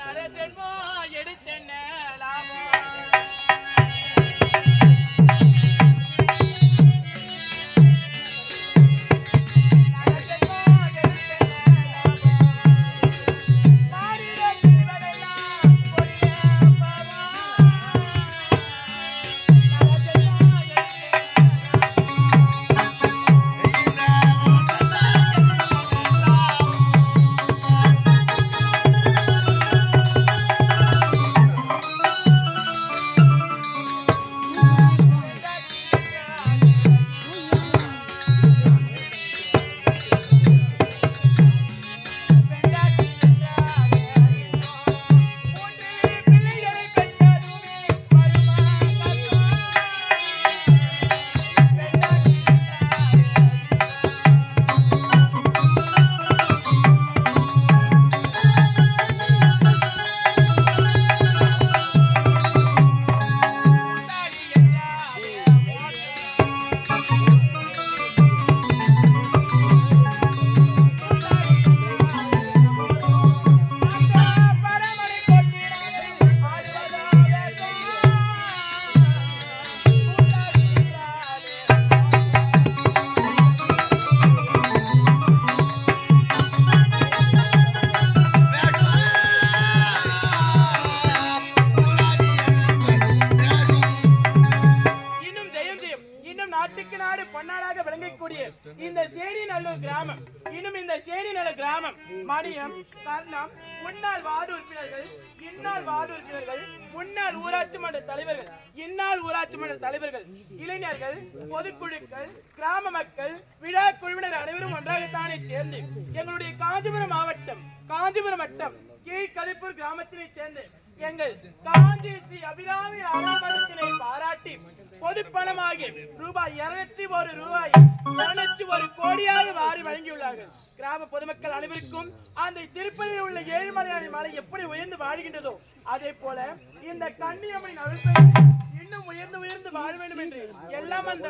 நர ஜென்மம் எடுத்தென்ன? பொன்னாடாக விளங்கக்கூடிய இந்த சேரி நல்லூர் கிராமம். இன்னும் இந்த சேரி நல்ல கிராமம் மணியம் கர்ணம் முன்னாள் வார்டு உறுப்பினர்கள் இந்நாள் வார்டு உறுப்பினர்கள் முன்னாள் ஊராட்சி மன்ற தலைவர்கள் இந்நாள் ஊராட்சி மன்ற தலைவர்கள் இளைஞர்கள் பொதுக்குழுக்கள் கிராம மக்கள் விழா குழுவினர் அனைவரும் ஒன்றாகத்தானே சேர்ந்து எங்களுடைய காஞ்சிபுரம் மாவட்டம் காஞ்சிபுரம் வட்டம் கீழ்கதிப்பூர் கிராமத்தினை சேர்ந்து எங்கள் காஞ்சி ஸ்ரீ அபிராமி அறமடத்தினை பாராட்டி பொது பணமாகி ரூபாய் இருநூற்றி ஒரு ரூபாய் இருநூற்றி ஒரு கோடியாக வாரி வழங்கியுள்ளார்கள். கிராம பொதுமக்கள் அனைவருக்கும் அந்த திருப்பதியில் உள்ள ஏழுமலையாணி மலை எப்படி உயர்ந்து வாழ்கின்றதோ அதே போல இந்த கன்னியம்மனின் அருள் இன்னும் உயர்ந்து உயர்ந்து வாழ வேண்டும் என்று எல்லாம் அந்த